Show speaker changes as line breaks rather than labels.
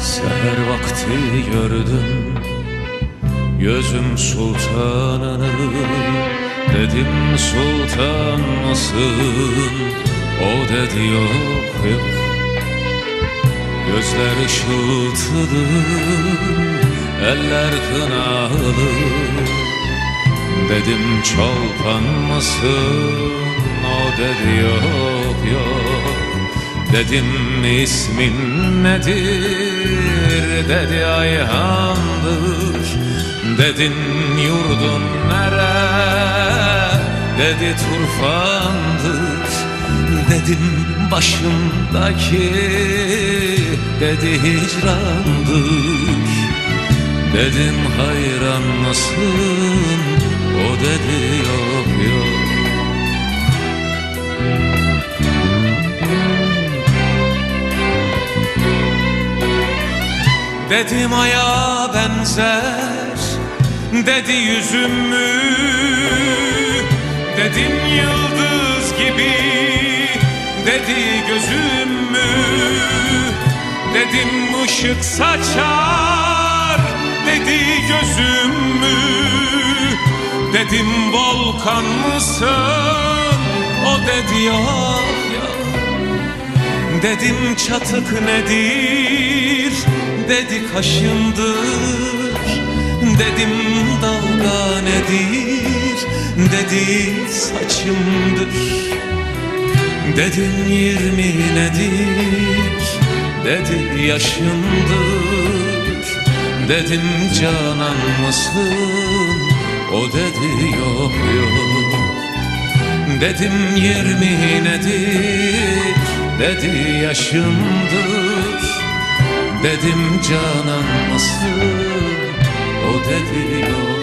Seher vakti gördüm. Gözüm sultanını Dedim sultan mısın O dedi yok yok. Gözler ışıltılı Eller kınalı. Dedim çolpan mısın O dedi yok yok. Dedim ismin nedir? Dedi Ayhan'dır Dedin yurdun nere? Dedi Turfan'dır Dedim başımdaki Dedi hicrandır Dedim hayran mısın? O dedi yok yok. Dedim aya benzer Dedi yüzüm mü Dedim yıldız gibi Dedi gözüm mü Dedim ışık saçar Dedi gözüm mü Dedim volkan mısın? O dedi yok yok Dedim çatık nedir? Dedi kaşındır Dedim dalga nedir? Dedi saçımdır. Dedim yirmi nedir? Dedi yaşındır Dedim canan mısın? O dedi yok yok. Dedim yirmi nedir? Dedi yaşımdır. Dedim canan mısın O dedi yok